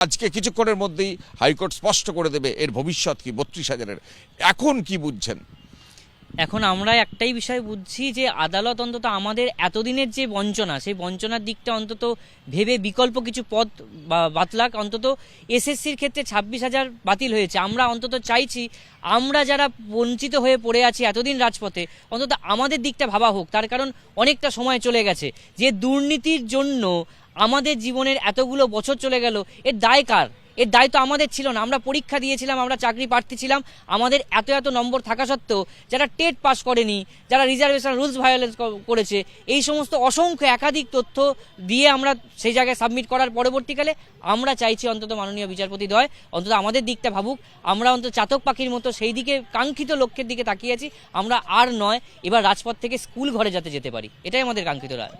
আজকে কিছুক্ষণের মধ্যেই হাইকোর্ট স্পষ্ট করে দেবে এর ভবিষ্যৎ কি, বত্রিশ হাজারের। এখন কি বুঝছেন? এখন আমরা একটাই বিষয় বুঝছি যে আদালত অন্তত আমাদের এতদিনের যে বঞ্চনা, সেই বঞ্চনার দিকটা অন্তত ভেবে বিকল্প কিছু পদ বা- বাতলাক অন্তত এসএসসির ক্ষেত্রে ছাব্বিশ হাজার বাতিল হয়েছে। আমরা অন্তত চাইছি আমরা যারা বঞ্চিত হয়ে পড়ে আছি এতদিন রাজপথে, অন্তত আমাদের দিকটা ভাবা হোক। তার কারণ অনেকটা সময় চলে গেছে। যে দুর্নীতির জন্য আমাদের জীবনের এতগুলো বছর চলে গেল, এর দায় কার? এর দায়িত্ব আমাদের ছিল না। আমরা পরীক্ষা দিয়েছিলাম, আমরা চাকরি প্রার্থী ছিলাম। আমাদের এত এত নম্বর থাকা সত্ত্বেও যারা টেট পাস করেনি, যারা রিজার্ভেশন রুলস ভায়োলেন্স করেছে, এই সমস্ত অসংখ্য একাধিক তথ্য দিয়ে আমরা সেই জায়গায় সাবমিট করার পরবর্তীকালে আমরা চাইছি অন্তত মাননীয় বিচারপতি দয়, অন্তত আমাদের দিকটা ভাবুক। আমরা অন্তত চাতক পাখির মতো সেই দিকে কাঙ্ক্ষিত লক্ষ্যের দিকে তাকিয়ে আছি। আমরা আর নয়, এবার রাজপথ থেকে স্কুল ঘরে যাতে যেতে পারি। এটাই আমাদের কাঙ্ক্ষিত রায়।